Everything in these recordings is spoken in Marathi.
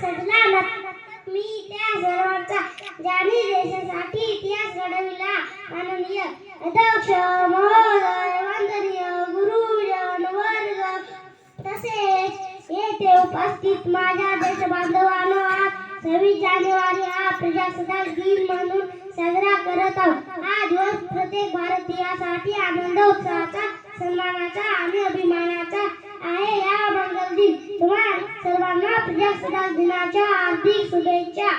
सजला मी त्या सर्वांचा ज्याने देशासाठी इतिहास घडविला. माननीय अध्यक्ष महोदय वंदनीय गुरुजन वर्ग तसेच येथे उपस्थित माझ्या देश बांधवांनो आज सव्वीस जानेवारी हा प्रजासत्ताक दिन म्हणून साजरा करत आहोत. हा दिवस प्रत्येक भारतीयासाठी आनंद उत्साहाचा सन्मानाचा आणि अभिमानाचा आहे या मंगल दिन तुम्हा सर्वांना प्रजासत्ताक दिनाच्या हार्दिक शुभेच्छा.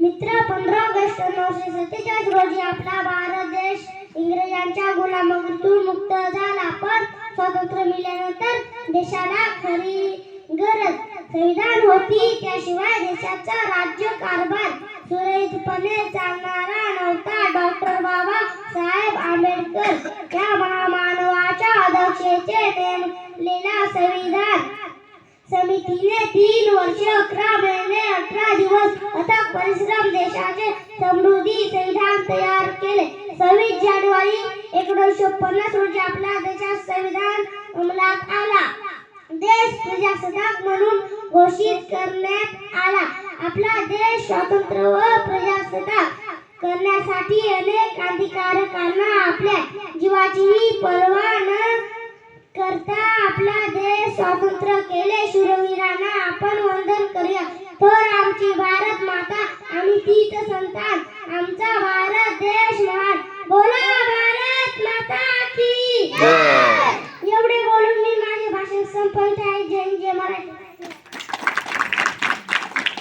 मित्र पंधरा ऑगस्ट नऊशे सत्तेचाळीस रोजी आपला भारत देश इंग्रजांच्या गुलामगिरीतून मुक्त झाला. पण स्वातंत्र्य मिळाल्यानंतर देशाला खरी गरज संविधान होती. त्याशिवाय देशाचा राज्य कारभार सुरळीतपणे चालणारा नव्हता. डॉक्टर बाबा साहेब आंबेडकर या महामानवाच्या अध्यक्षेचे नेमलेला संविधान समितीने तीन वर्ष अकरा महिने अठरा दिवस अथक परिश्रम देशाचे समृद्धी संविधान तयार केले. सव्वीस जानेवारी एकोणीसशे पन्नास रोजी आपला देशात संविधान अंमलात आला. देश प्रजासत्ताक म्हणून घोषित करण्यात आला. आपला देश स्वतंत्र व प्रजासत्ताक करण्यासाठी अनेक क्रांतिकारकांना आपल्या जीवाचीही पर्वा न करता आपला देश स्वातंत्र्य केले शूरवीरांना आपण वंदन करूया. थोर आमची भारत माता आम्ही तीच संतान. आमचा भारत देश महान. बोला भारत माता की एवढे बोलून मी माझे भाषण संपवते. आहे जय जय मराठी